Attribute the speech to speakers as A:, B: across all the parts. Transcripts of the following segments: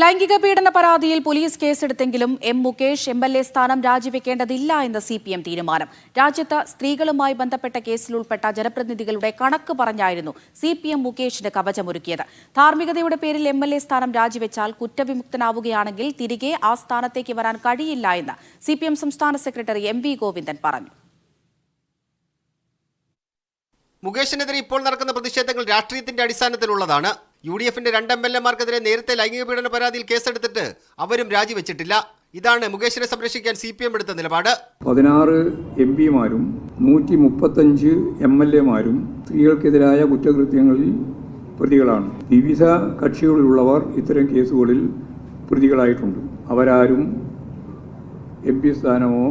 A: ലൈംഗിക പീഡന പരാതിയിൽ police കേസെടുത്തെങ്കിലും M Mukesh M L A സ്ഥാനം രാജിവെക്കേണ്ടതില്ല എന്ന സി പി എം തീരുമാനം. രാജ്യത്ത് സ്ത്രീകളുമായി ബന്ധപ്പെട്ട കേസിൽ ഉൾപ്പെട്ട ജനപ്രതിനിധികളുടെ കണക്ക് പറഞ്ഞായിരുന്നു സി പി എം മുകേഷിന് കവചമൊരുക്കിയത്. ധാർമ്മികതയുടെ പേരിൽ എം എൽ എ സ്ഥാനം രാജിവെച്ചാൽ കുറ്റവിമുക്തനാവുകയാണെങ്കിൽ തിരികെ ആ സ്ഥാനത്തേക്ക് വരാൻ കഴിയില്ല എന്ന് സി പി എം സംസ്ഥാന സെക്രട്ടറി എം വി ഗോവിന്ദൻ പറഞ്ഞു.
B: മുകേഷിനെതിരെ ഇപ്പോൾ നടക്കുന്ന പ്രതിഷേധങ്ങൾ രാഷ്ട്രീയത്തിന്റെ അടിസ്ഥാനത്തിലുള്ളതാണ്. യു ഡി എഫിന്റെ രണ്ട് എം എൽ എമാർക്കെതിരെ നേരത്തെ ലൈംഗിക പീഡന പരാതിയിൽ കേസെടുത്തിട്ട് അവരും രാജിവെച്ചിട്ടില്ല. ഇതാണ് മുകേഷിനെ സംരക്ഷിക്കാൻ സി പി എം എടുത്ത നിലപാട്.
C: പതിനാറ് എം പിമാരും നൂറ്റി മുപ്പത്തഞ്ച് എം എൽ എമാരും സ്ത്രീകൾക്കെതിരായ കുറ്റകൃത്യങ്ങളിൽ പ്രതികളാണ്. വിവിധ കക്ഷികളിലുള്ളവർ ഇത്തരം കേസുകളിൽ പ്രതികളായിട്ടുണ്ട്. അവരാരും എം പി സ്ഥാനമോ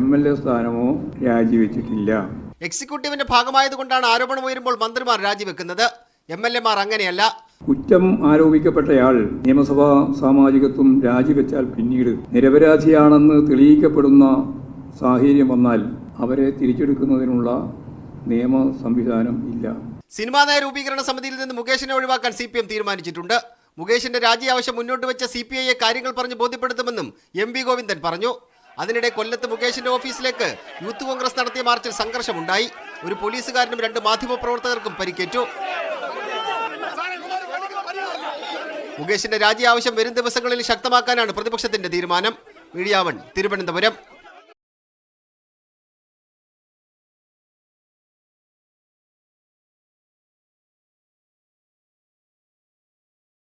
C: എം എൽ എ സ്ഥാനമോ രാജിവെച്ചിട്ടില്ല.
B: എക്സിക്യൂട്ടീവിന്റെ ഭാഗമായതുകൊണ്ടാണ് ആരോപണം ഉയരുമ്പോൾ മന്ത്രിമാർ രാജിവെക്കുന്നത്. എം എൽ എമാർ അങ്ങനെയല്ല.
C: കുറ്റം ആരോപിക്കപ്പെട്ടയാൾ നിയമസഭാ സാമാജികത്വം രാജിവെച്ചാൽ പിന്നീട് നിരപരാധിയാണെന്ന് തെളിയിക്കപ്പെടുന്ന സാഹചര്യം വന്നാൽ അവരെ തിരിച്ചെടുക്കുന്നതിനുള്ള നിയമ സംവിധാനം ഇല്ല.
B: സിനിമാ നയ രൂപീകരണ സമിതിയിൽ നിന്ന് മുകേഷിനെ ഒഴിവാക്കാൻ സി തീരുമാനിച്ചിട്ടുണ്ട്. മുകേഷിന്റെ രാജി ആവശ്യം മുന്നോട്ട് വെച്ച സി പി ഐയെ കാര്യങ്ങൾ പറഞ്ഞ് ബോധ്യപ്പെടുത്തുമെന്നും എം വി ഗോവിന്ദൻ പറഞ്ഞു. അതിനിടെ കൊല്ലത്ത് മുകേഷിന്റെ ഓഫീസിലേക്ക് യൂത്ത് കോൺഗ്രസ് നടത്തിയ മാർച്ചിൽ സംഘർഷമുണ്ടായി. ഒരു പോലീസുകാരനും രണ്ട് മാധ്യമപ്രവർത്തകർക്കും പരിക്കേറ്റു. മുകേഷിന്റെ രാജി ആവശ്യം വരും ദിവസങ്ങളിൽ ശക്തമാക്കാനാണ് പ്രതിപക്ഷത്തിന്റെ തീരുമാനം. Media one Thiruvananthapuram.